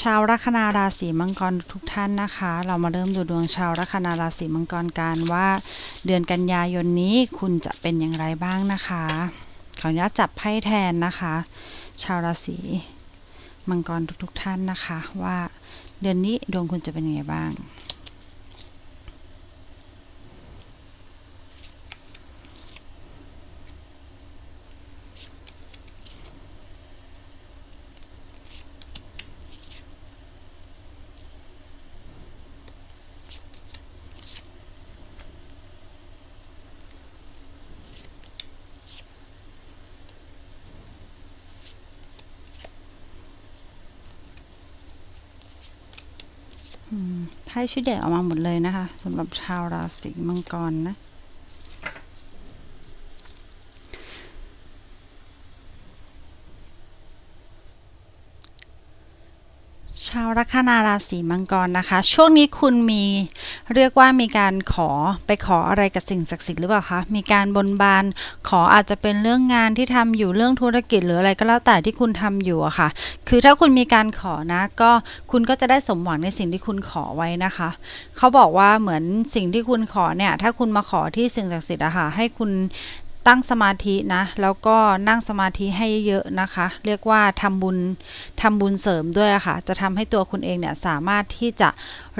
ชาวลัคนาราศีมังกรทุกท่านนะคะ เรามาเริ่มดูดวงชาวลัคนาราศีมังกรกันว่า เดือนกันยายนนี้คุณจะเป็นอย่างไรบ้างนะคะ ขออนุญาตจับไพ่แทนนะคะ ชาวราศีมังกรทุกๆท่านนะคะ ว่าเดือนนี้ดวงคุณจะเป็นยังไงบ้าง ไพ่ชุดใหญ่ออกมาหมดเลยนะคะสำหรับชาวราศีมังกรนะ ชาวลัคนาราศีมังกรนะคะ ช่วงนี้คุณมีเรียกว่ามีการขอไปขออะไรกับสิ่งศักดิ์สิทธิ์หรือเปล่าคะมีการบนบานขออาจจะเป็นเรื่องงานที่ทำอยู่เรื่องธุรกิจหรืออะไรก็แล้วแต่ที่คุณทำอยู่อะค่ะ คือถ้าคุณมีการขอนะ ก็คุณก็จะได้สมหวังในสิ่งที่คุณขอไว้นะคะ เขาบอกว่าเหมือนสิ่งที่คุณขอเนี่ยถ้าคุณมาขอที่สิ่งศักดิ์สิทธิ์อะค่ะให้คุณ ตั้งสมาธินะ แล้วก็นั่งสมาธิให้เยอะนะคะ เรียกว่าทำบุญทำบุญเสริมด้วยอะค่ะ จะทำให้ตัวคุณเองเนี่ยสามารถที่จะ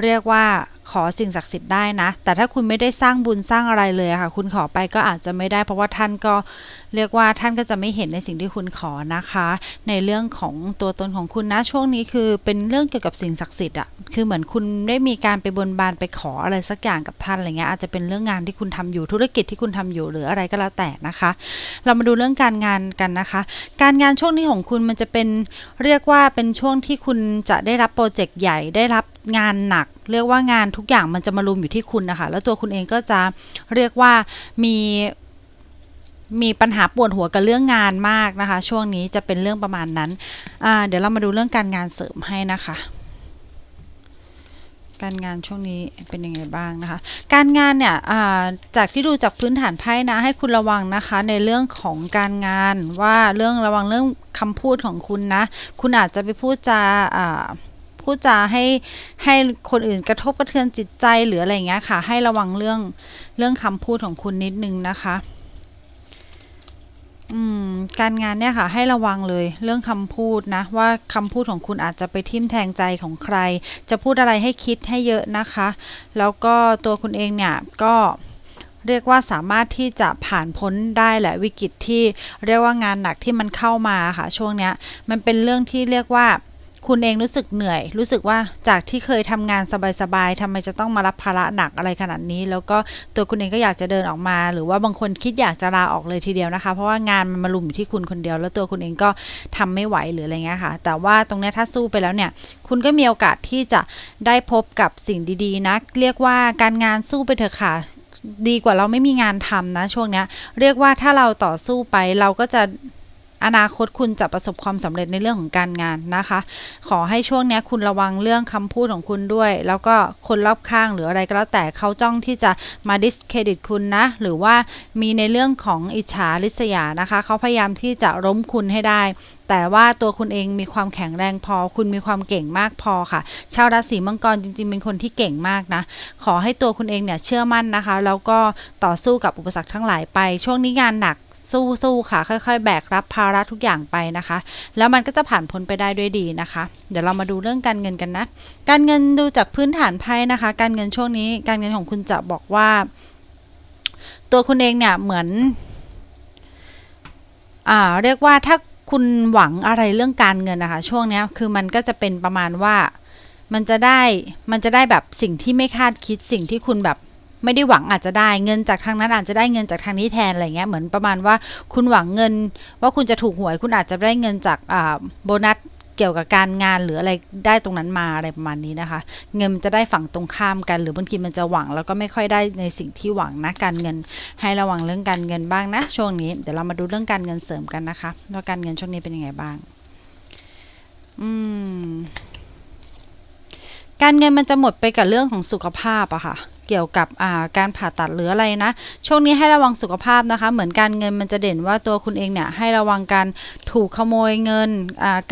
เรียกว่าขอสิ่งศักดิ์สิทธิ์ได้นะ แต่ถ้าคุณไม่ได้สร้างบุญสร้างอะไรเลยะค่ะ คุณขอไปก็อาจจะไม่ได้ เพราะว่าท่านก็เรียกว่าท่านก็จะไม่เห็นในสิ่งที่คุณขอนะคะ ในเรื่องของตัวตนของคุณนะช่วงนี้คือเป็นเรื่องเกี่ยวกับสิ่งศักดิ์สิทธิ์อะคือเหมือนคุณได้มีการไปบนบานไปขออะไรสักอย่างกับท่านอะไรเงี้ยอาจจะเป็นเรื่องงานที่คุณทำอยู่ธุรกิจที่คุณทำอยู่หรืออะไรก็แล้วแต่นะคะ เรามาดูเรื่องการงานกันนะคะ การงานช่วงนี้ของคุณมันจะเป็นเรียกว่าเป็นช่วงที่คุณจะได้รับโปรเจกต์ใหญ่ได้รับงานหนัก เรียกว่างานทุกอย่างมันจะมารุมอยู่ที่คุณนะคะ แล้วตัวคุณเองก็จะเรียกว่ามี มีปัญหาปวดหัวกับเรื่องงานมากนะคะ ช่วงนี้จะเป็นเรื่องประมาณนั้น เดี๋ยวเรามาดูเรื่องการงานเสริมให้นะคะ การงานช่วงนี้เป็นยังไงบ้างนะคะ การงานเนี่ยจากที่ดูจากพื้นฐานไพ่นะ ให้คุณระวังนะคะ ในเรื่องของการงานว่าเรื่องระวังเรื่องคำพูดของคุณนะ คุณอาจจะไปพูดจาพูดจาให้ให้คนอื่นกระทบกระเทือนจิตใจหรืออะไรเงี้ยค่ะ ให้ระวังเรื่องเรื่องคำพูดของคุณนิดนึงนะคะ อืมการงานเนี่ยค่ะให้ระวังเลยเรื่องคำพูดนะว่าคำพูดของคุณอาจจะไปทิ่มแทงใจของใคร จะพูดอะไรให้คิดให้เยอะนะคะ แล้วก็ตัวคุณเองเนี่ยก็เรียกว่าสามารถที่จะผ่านพ้นได้แหละวิกฤตที่เรียกว่างานหนักที่มันเข้ามาค่ะช่วงเนี้ยมันเป็นเรื่องที่เรียกว่า คุณเองรู้สึกเหนื่อย รู้สึกว่าจากที่เคยทำงานสบายๆทำไมจะต้องมารับภาระหนักอะไรขนาดนี้ แล้วก็ตัวคุณเองก็อยากจะเดินออกมา หรือว่าบางคนคิดอยากจะลาออกเลยทีเดียวนะคะ เพราะว่างานมันมาลุมอยู่ที่คุณคนเดียว แล้วตัวคุณเองก็ทำไม่ไหวหรืออะไรเงี้ยค่ะ แต่ว่าตรงนี้ถ้าสู้ไปแล้วเนี่ย คุณก็มีโอกาสที่จะได้พบกับสิ่งดีๆนะเรียกว่าการงานสู้ไปเถอะค่ะดีกว่าเราไม่มีงานทำนะช่วงนี้เรียกว่าถ้าเราต่อสู้ไปเราก็จะ อนาคตคุณจะประสบความสำเร็จในเรื่องของการงานนะคะ ขอให้ช่วงนี้คุณระวังเรื่องคำพูดของคุณด้วย แล้วก็คนรอบข้างหรืออะไรก็แล้วแต่เขาจ้องที่จะมาดิสเครดิตคุณนะ หรือว่ามีในเรื่องของอิจฉาริษยานะคะ เขาพยายามที่จะล้มคุณให้ได้ แต่ว่าตัวคุณเองมีความแข็งแรงพอ คุณมีความเก่งมากพอค่ะ ชาวราศีมังกรจริง ๆ เป็นคนที่เก่งมากนะ ขอให้ตัวคุณเองเนี่ยเชื่อมั่นนะคะ แล้วก็ต่อสู้กับอุปสรรคทั้งหลายไป ช่วงนี้งานหนักสู้ๆค่ะ ค่อยๆ แบกรับภาระทุกอย่างไปนะคะ แล้วมันก็จะผ่านพ้นไปได้ด้วยดีนะคะ เดี๋ยวเรามาดูเรื่องการเงินกันนะ การเงินดูจากพื้นฐานไพ่นะคะ การเงินช่วงนี้การเงินของคุณจะบอกว่า ตัวคุณเองเนี่ยเหมือนอ่าเรียกว่าถ้า คุณหวังอะไรเรื่องการเงินนะคะ ช่วงนี้คือมันก็จะเป็นประมาณว่า มันจะได้มันจะได้แบบสิ่งที่ไม่คาดคิดสิ่งที่คุณแบบไม่ได้หวังอาจจะได้เงินจากทางนั้นอาจจะได้เงินจากทางนี้แทนอะไรเงี้ยเหมือนประมาณว่าคุณหวังเงิน ว่าคุณจะถูกหวยคุณอาจจะได้เงินจากโบนัส เกี่ยวกับการงานหรืออะไรได้ตรงนั้นมาอะไรประมาณนี้นะคะ เงินจะได้ฝั่งตรงข้ามกัน หรือบางทีมันจะหวังแล้วก็ไม่ค่อยได้ในสิ่งที่หวังนะการเงิน ให้ระวังเรื่องการเงินบ้างนะช่วงนี้เดี๋ยวเรามาดูเรื่องการเงินเสริมกันนะคะว่าการเงินช่วงนี้เป็นยังไงบ้าง อืมการเงินมันจะหมดไปกับเรื่องของสุขภาพอะค่ะ เกี่ยวกับการผ่าตัดหรืออะไรนะ ช่วงนี้ให้ระวังสุขภาพนะคะ เหมือนการเงินมันจะเด่นว่าตัวคุณเองเนี่ยให้ระวังการถูกขโมยเงิน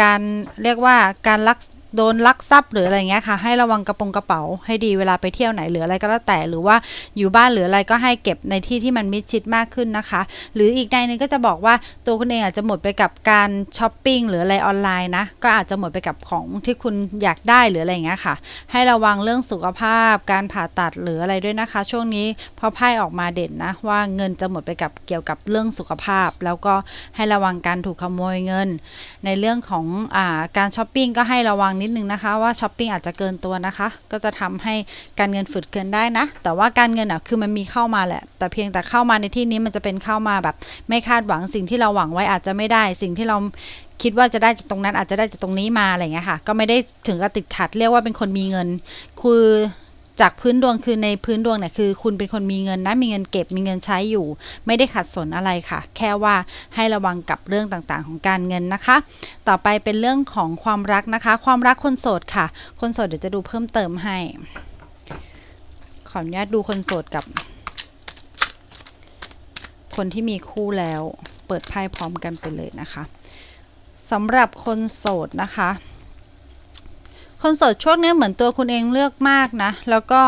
การเรียกว่าการลัก โดนลักทรัพย์หรืออะไรเงี้ยค่ะ ให้ระวังกระโปรงกระเป๋าให้ดีเวลาไปเที่ยวไหนหรืออะไรก็แล้วแต่หรือว่าอยู่บ้านหรืออะไรก็ให้เก็บในที่ที่มันมิดชิดมากขึ้นนะคะ หรืออีกในนึงก็จะบอกว่าตัวคุณเองอาจจะหมดไปกับการช้อปปิ้งหรืออะไรออนไลน์นะก็อาจจะหมดไปกับของที่คุณอยากได้หรืออะไรเงี้ยค่ะ ให้ระวังเรื่องสุขภาพ การผ่าตัดหรืออะไรด้วยนะคะ ช่วงนี้พอไพ่ออกมาเด่นนะว่าเงินจะหมดไปกับเกี่ยวกับเรื่องสุขภาพ แล้วก็ให้ระวังการถูกขโมยเงิน ในเรื่องของอาการช้อปปิ้งก็ให้ระวังนิดนึงนะคะว่าช้อปปิ้งอาจจะเกินตัวนะคะ ก็จะทำให้การเงินฝืดเกินได้นะ แต่ว่าการเงินอะคือมันมีเข้ามาแหละ แต่เพียงแต่เข้ามาในที่นี้มันจะเป็นเข้ามาแบบ ไม่คาดหวังสิ่งที่เราหวังไว้อาจจะไม่ได้ สิ่งที่เราคิดว่าจะได้จากตรงนั้นอาจจะได้จากตรงนี้มาอะไรเงี้ยค่ะ ก็ไม่ได้ถึงกับติดขัดเรียกว่าเป็นคนมีเงิน คือ จากพื้นดวงคือในพื้นดวงเนี่ยคือคุณเป็นคนมีเงินนะมีเงินเก็บมีเงินใช้อยู่ ไม่ได้ขัดสนอะไรค่ะ แค่ว่าให้ระวังกับเรื่องต่างๆ ของการเงินนะคะ ต่อไปเป็นเรื่องของความรักนะคะ ความรักคนโสดค่ะ คนโสดเดี๋ยวจะดูเพิ่มเติมให้ ขออนุญาตดูคนโสดกับ คนที่มีคู่แล้ว เปิดไพ่พร้อมกันไปเลยนะคะสำหรับคนโสดนะคะ คนโสดช่วงนี้เหมือนตัวคุณเองเลือกมากนะ แล้วก็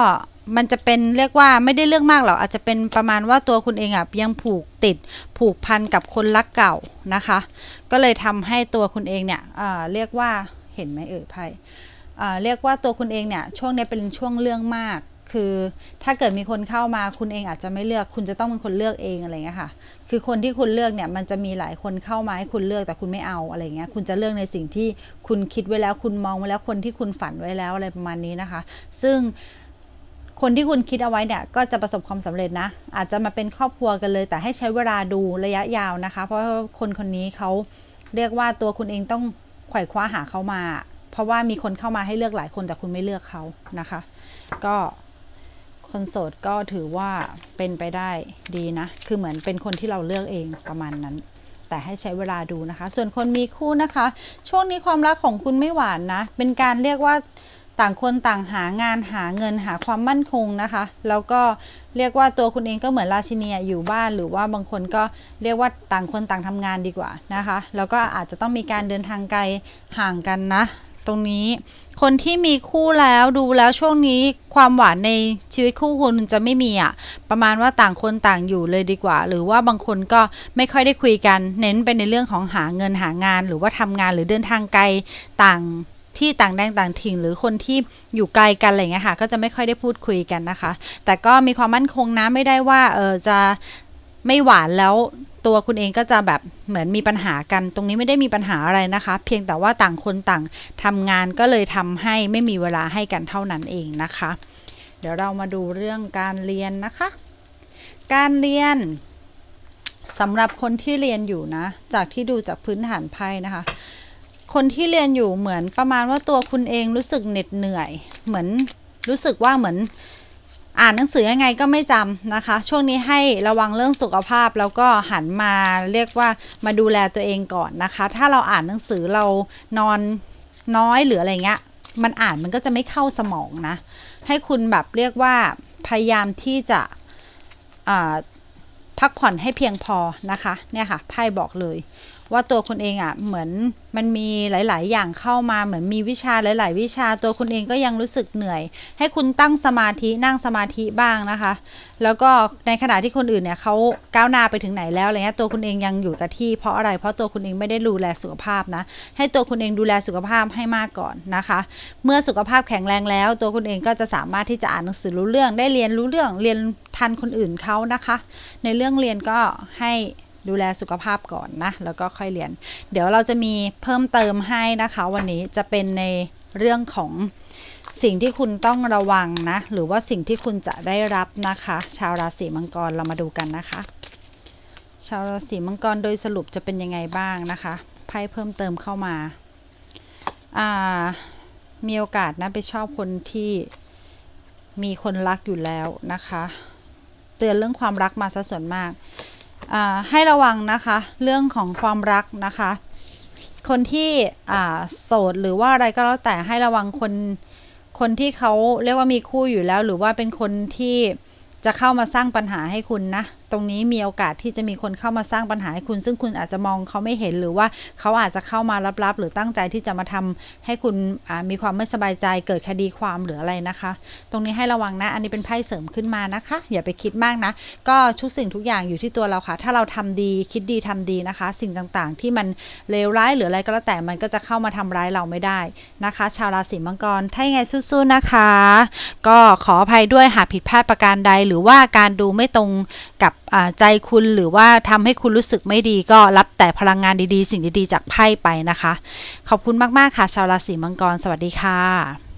มันจะเป็นเรียกว่าไม่ได้เลือกมากหรอกอาจจะเป็นประมาณว่าตัวคุณเองอะยังผูกติดผูกพันกับคนรักเก่านะคะ ก็เลยทำให้ตัวคุณเองเนี่ยอ่าเรียกว่าเห็นไหมเอ่ยไพ่อ่าเรียกว่าตัวคุณเองเนี่ยช่วงนี้เป็นช่วงเรื่องมาก คือถ้าเกิดมีคนเข้ามาคุณเองอาจจะไม่เลือก คุณจะต้องเป็นคนเลือกเองอะไรเงี้ยค่ะ คือคนที่คุณเลือกเนี่ยมันจะมีหลายคนเข้ามาให้คุณเลือกแต่คุณไม่เอาอะไรเงี้ยคุณจะเลือกในสิ่งที่คุณคิดไว้แล้ว คุณมองไว้แล้วคนที่คุณฝันไว้แล้วอะไรประมาณนี้นะคะ ซึ่งคนที่คุณคิดเอาไว้เนี่ยก็จะประสบความสำเร็จนะ อาจจะมาเป็นครอบครัวกันเลย แต่ให้ใช้เวลาดูระยะยาวนะคะ เพราะคนคนนี้เขาเรียกว่าตัวคุณเองต้องไขว่คว้าหาเขามา เพราะว่ามีคนเข้ามาให้เลือกหลายคนแต่คุณไม่เลือกเขานะคะ ก็ คนโสดก็ถือว่าเป็นไปได้ดีนะ คือเหมือนเป็นคนที่เราเลือกเองประมาณนั้น แต่ให้ใช้เวลาดูนะคะ ส่วนคนมีคู่นะคะ ช่วงนี้ความรักของคุณไม่หวานนะ เป็นการเรียกว่าต่างคนต่างหางานหาเงินหาความมั่นคงนะคะ แล้วก็เรียกว่าตัวคุณเองก็เหมือนราชินีอยู่บ้านหรือว่าบางคนก็เรียกว่าต่างคนต่างทำงานดีกว่านะคะ แล้วก็อาจจะต้องมีการเดินทางไกลห่างกันนะ ตรงนี้ คนที่มีคู่แล้วดูแล้วช่วงนี้ความหวานในชีวิตคู่คุณจะไม่มีอะประมาณว่าต่างคนต่างอยู่เลยดีกว่า หรือว่าบางคนก็ไม่ค่อยได้คุยกัน เน้นไปในเรื่องของหาเงินหางาน หรือว่าทำงานหรือเดินทางไกลต่างที่ต่างแดนต่างถิ่นหรือคนที่อยู่ไกลกันอะไรเงี้ยค่ะ ก็จะไม่ค่อยได้พูดคุยกันนะคะ แต่ก็มีความมั่นคงนะไม่ได้ว่าเออจะ ไม่หวานแล้วตัวคุณเองก็จะแบบเหมือนมีปัญหากัน ตรงนี้ไม่ได้มีปัญหาอะไรนะคะ เพียงแต่ว่าต่างคนต่างทำงานก็เลยทำให้ไม่มีเวลาให้กันเท่านั้นเองนะคะ เดี๋ยวเรามาดูเรื่องการเรียนนะคะ การเรียนสำหรับคนที่เรียนอยู่นะ จากที่ดูจากพื้นฐานไพ่นะคะ คนที่เรียนอยู่เหมือนประมาณว่าตัวคุณเองรู้สึกเหน็ดเหนื่อย เหมือนรู้สึกว่าเหมือน อ่านหนังสือยังไงก็ไม่จำนะคะ ช่วงนี้ให้ระวังเรื่องสุขภาพแล้วก็หันมาเรียกว่ามาดูแลตัวเองก่อนนะคะ ถ้าเราอ่านหนังสือเรานอนน้อยหรืออะไรเงี้ยมันอ่านมันก็จะไม่เข้าสมองนะ ให้คุณแบบเรียกว่าพยายามที่จะพักผ่อนให้เพียงพอนะคะเนี่ยค่ะไพ่บอกเลย ว่าตัวคุณเองอะเหมือนมันมีหลาย ๆ อย่างเข้ามาเหมือนมีวิชาหลาย ๆ วิชาตัวคุณเองก็ยังรู้สึกเหนื่อย ให้คุณตั้งสมาธินั่งสมาธิบ้างนะคะ แล้วก็ในขณะที่คนอื่นเนี่ยเขาก้าวหน้าไปถึงไหนแล้วอะไรเงี้ยตัวคุณเองยังอยู่กับที่เพราะอะไรเพราะตัวคุณเองไม่ได้ดูแลสุขภาพนะ ให้ตัวคุณเองดูแลสุขภาพให้มากก่อนนะคะ เมื่อสุขภาพแข็งแรงแล้ว ตัวคุณเองก็จะสามารถที่จะอ่านหนังสือรู้เรื่องได้เรียนรู้เรื่องเรียนทันคนอื่นเขานะคะ ในเรื่องเรียนก็ให้ ดูแลสุขภาพก่อนนะ แล้วก็ค่อยเรียน เดี๋ยวเราจะมีเพิ่มเติมให้นะคะ วันนี้จะเป็นในเรื่องของสิ่งที่คุณต้องระวังนะ หรือว่าสิ่งที่คุณจะได้รับนะคะ ชาวราศีมังกรเรามาดูกันนะคะ ชาวราศีมังกรโดยสรุปจะเป็นยังไงบ้างนะคะไพ่เพิ่มเติมเข้ามาอ่ามีโอกาสนะไปชอบคนที่มีคนรักอยู่แล้วนะคะ เตือนเรื่องความรักมาซะส่วนมาก ให้ระวังนะคะเรื่องของความรักนะคะ คนที่โสดหรือว่าอะไรก็แล้วแต่ให้ระวังคนคนที่เขาเรียกว่ามีคู่อยู่แล้ว หรือว่าเป็นคนที่จะเข้ามาสร้างปัญหาให้คุณนะ ตรงนี้มีโอกาสที่จะมีคนเข้ามาสร้างปัญหาให้คุณ ซึ่งคุณอาจจะมองเขาไม่เห็นหรือว่าเขาอาจจะเข้ามาลับๆ หรือตั้งใจที่จะมาทำให้คุณมีความไม่สบายใจเกิดคดีความหรืออะไรนะคะ ตรงนี้ให้ระวังนะ อันนี้เป็นไพ่เสริมขึ้นมานะคะ อย่าไปคิดมากนะ ก็ทุกสิ่งทุกอย่างอยู่ที่ตัวเราค่ะ ถ้าเราทำดีคิดดีทำดีนะคะ สิ่งต่างๆ ที่มันเลวร้ายหรืออะไรก็แล้วแต่มันก็จะเข้ามาทำร้ายเราไม่ได้นะคะ ชาวราศีมังกรถ้ายังไงสู้ๆนะคะ ก็ขออภัยด้วยหากผิดพลาดประการใด หรือว่าการดูไม่ตรงกับ ใจคุณหรือว่าทำให้คุณรู้สึกไม่ดีก็รับแต่พลังงานดีๆ สิ่งดีๆ จากไพ่ไปนะคะ ขอบคุณมากๆค่ะ ชาวราศีมังกร สวัสดีค่ะ